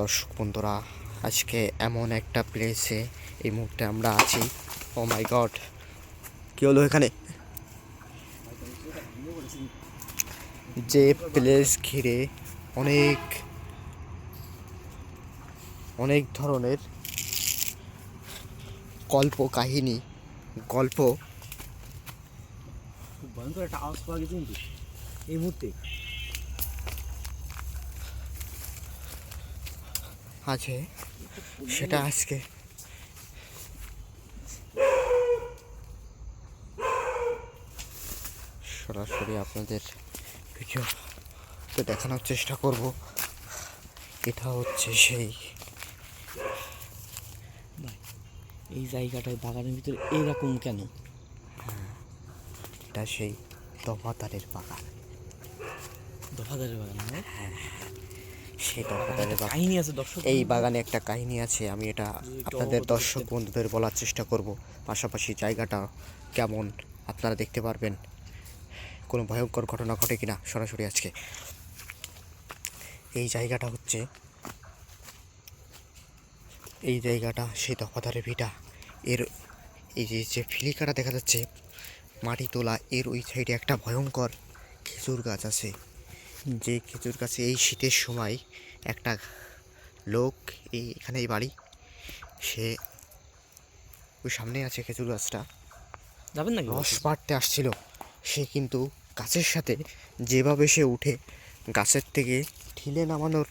দর্শক বন্ধুরা, আজকে এমন একটা প্লেসে এই মুহূর্তে আমরা আছি। ও মাই গড কি হলো এখানে? যে প্লেস ঘিরে অনেক অনেক ধরনের গল্প কাহিনী, গল্প। এই মুহূর্তে। আছে সেটা আজকে। সরাসরি আপনাদের ভিডিও তো দেখানোর চেষ্টা করব। এটা হচ্ছে সেই। এই জায়গাটায় বাগানের ভিতরে এরকম কেন? এটা সেই দফাদারের বাগান। দফাদারের বাগান না সেই দফাদারের বাগান কাহিনী আছে দর্শক। এই বাগানে একটা কাহিনী আছে আমি এটা আপনাদের দর্শক বন্ধুদের বলার চেষ্টা করব। পাশাপাশি জায়গাটা কেমন আপনারা দেখতে পারবেন। কোনো ভয়ঙ্কর ঘটনা ঘটে কিনা সরাসরি আজকে। এই জায়গাটা হচ্ছে এই জায়গাটা সেই দফাদারের ভিটা। এর এই যে যে ফিলিকাটা দেখা যাচ্ছে মাটি তোলা এর ওই সাইডে একটা ভয়ঙ্কর খেজুর গাছ আছে। যে খেজুর গাছে এই শীতের সময় একটা লোক এই এখানেই বাড়ি সে ওই সামনে আছে খেজুর গাছটা। যাবেন নাকি রস পাড়তে আসছিল। সে কিন্তু গাছের সাথে যেভাবে সে উঠে গাছের থেকে ঠিলে নামানোর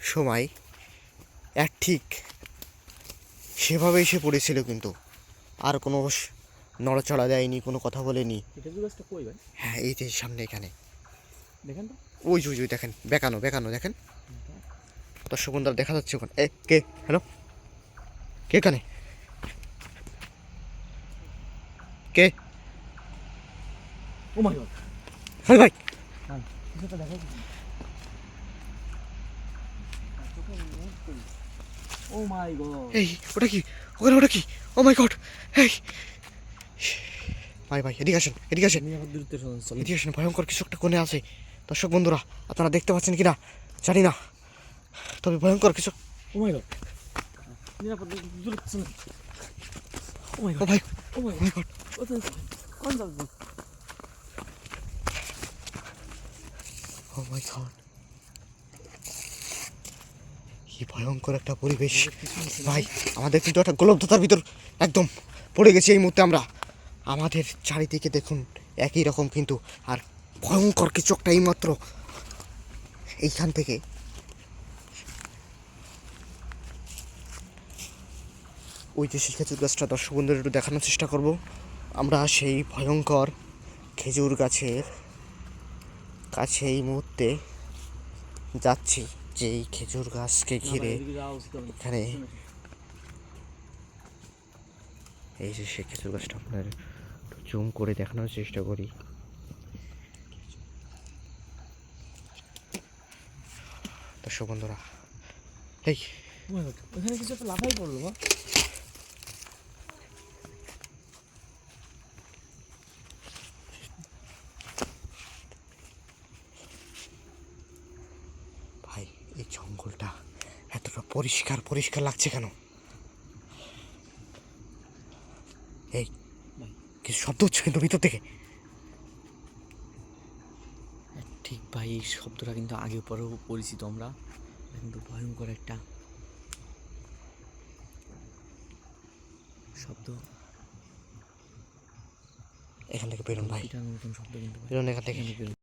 সময় এক ঠিক সেভাবেই সে পড়েছিল কিন্তু। আর কোনো নড়াচড়া দেয়নি কোনো কথা বলেনি। হ্যাঁ এই যে সামনে এখানে। দেখেন তো। ওই ওই ওই দেখেন বেকানো বেকানো দেখেন। দর্শক বন্ধুরা দেখা যাচ্ছে ওখানে। এ কে? হ্যালো? কে এখানে? কে? Oh my god. হ্যাঁ ভাই যাচ্ছে ও মাই গড। এই ওটা কি? ওখানে ওটা কি? Oh my god. এই। ভাই ভাই এদিকে আসেন এদিকে আসেন। এদিকে আসেন ভয়ঙ্কর কিছু একটা কোণে আছে। দর্শক বন্ধুরা আপনারা দেখতে পাচ্ছেন কি না জানি না। তবে ভয়ঙ্কর কিছু। ও মাই গড নিরাপদ দূরত্ব চলে। ও my god oh my god god কোন যাবে ও মাই গড কি ভয়ঙ্কর একটা পরিবেশ। ভাই আমাদের কিন্তু একটা গোলব্ধতার ভিতর একদম পড়ে গেছি এই মুহূর্তে আমরা। আমাদের চারিদিকে দেখুন একই রকম কিন্তু। আর ভয়ঙ্কর কিছু একটা এইমাত্র এইখান থেকে। ওই যে সেই খেজুর গাছটা, দর্শক বন্ধুদের একটু দেখানোর চেষ্টা করব। আমরা সেই ভয়ঙ্কর খেজুর গাছের কাছে এই মুহূর্তে যাচ্ছি যে এই খেজুর গাছকে ঘিরে এখানে এই যে সে খেজুর গাছটা আপনার একটু জুম করে দেখানোর চেষ্টা করি। দর্শক বন্ধুরা? এই। ওখানে কিছু একটা লাফাই পড়ল ভাই এই জঙ্গলটা এতটা পরিষ্কার পরিষ্কার লাগছে কেন? এই কিছু শব্দ হচ্ছে কিন্তু ভিতর থেকে। ঠিক ভাই এই শব্দটা কিন্তু আগে পরেও পরিচিত আমরা কিন্তু ভয়ঙ্কর একটা শব্দ এখান থেকে বেরোন ভাই শব্দ কিন্তু। বেরোন এখান থেকে বেরোন।